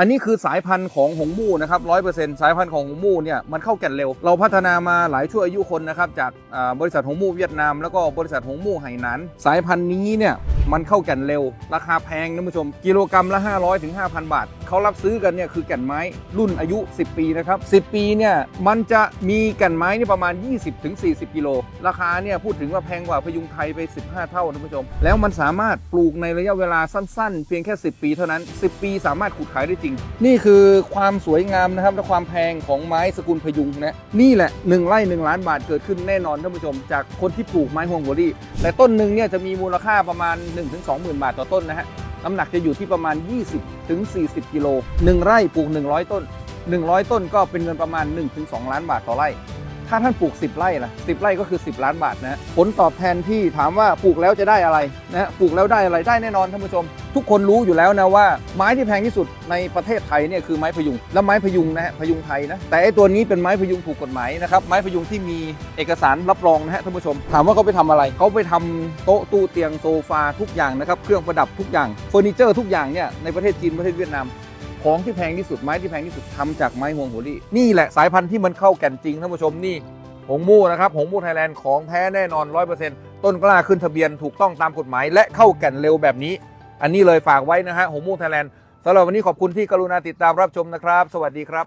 อันนี้คือสายพันธุ์ของหงมู่นะครับร้อยเปอร์เซ็นต์สายพันธุ์ของหงมู่เนี่ยมันเข้าแก่นเร็ว เราพัฒนามาหลายชั่วอายุคนนะครับจากบริษัทหงมู่เวียดนามแล้วก็บริษัทหงมู่ไหหนานสายพันธุ์นี้เนี่ยมันเข้าแก่นเร็ว ราคาแพงนะผู้ชมกิโลกรัมละ 500ถึง5,000 บาท เขารับซื้อกันเนี่ยคือแก่นไม้รุ่นอายุ 10 ปีนะครับ 10 ปีเนี่ยมันจะมีแก่นไม้นี่ประมาณ 20-40 กิโล ราคาเนี่ยพูดถึงว่าแพงกว่าพยุงไทยไป 15 เท่าท่านผู้ชม แล้วมันสามารถปลูกในระยะเวลาสั้นๆ เพียงแค่ 10 ปีเท่านั้น 10 ปีสามารถขุดขายได้จริง นี่คือความสวยงามนะครับและความแพงของไม้สกุลพยุงนะนี่แหละ1ไร่1ล้านบาทเกิดขึ้นแน่นอนท่านผู้ชม จากคนที่ปลูกไม้ฮวงโบรี่แต่ต้นหนึ่งเนี่ยจะมีมูลค่าประมาณ 1-20,000 บาทต่อต้นนะฮะ น้ำหนักจะอยู่ที่ประมาณ 20ถึง40 กิโล 1 ไร่ปลูก 100 ต้น 100 ต้นก็เป็นเงินประมาณ 1-2 ล้านบาทต่อไร่ ถ้าท่านปลูก 10 ไร่ล่ะ10 ไร่ก็คือ 10 ล้านบาทนะผลตอบแทนที่ถามว่าปลูกแล้วจะได้อะไรนะปลูกแล้วได้อะไรได้แน่นอนท่านผู้ชม ทุกคนรู้อยู่แล้วนะว่าไม้ที่แพงที่สุดในประเทศไทยเนี่ยคือไม้พยุง และไม้พยุงนะฮะพยุงไทยนะแต่ไอตัวนี้เป็นไม้พยุงถูกกฎหมายนะครับไม้พยุงที่มีเอกสารรับรองนะฮะท่านผู้ชม ถามว่าเขาไปทำอะไรเขาไปทำโต๊ะตู้เตียงโซฟาทุกอย่างนะครับเครื่องประดับทุกอย่างเฟอร์นิเจอร์ทุกอย่างเนี่ยในประเทศจีนประเทศเวียดนาม ของที่แพงที่สุดไม้ที่แพงที่สุดทำจากไม้ฮวงโหรี่นี่แหละสายพันธุ์ที่มันเข้าแก่นจริงท่านผู้ชมนี่หงมู่นะครับหงมู่ไทยแลนด์ของแท้แน่นอน 100%ต้นกล้าขึ้นทะเบียนถูกต้องตามกฎหมาย และเข้าแก่นเร็วแบบนี้ อันนี้เลยฝากไว้นะฮะหงมู่ไทยแลนด์สำหรับวันนี้ขอบคุณที่กรุณาติดตามรับชมนะครับ สวัสดีครับ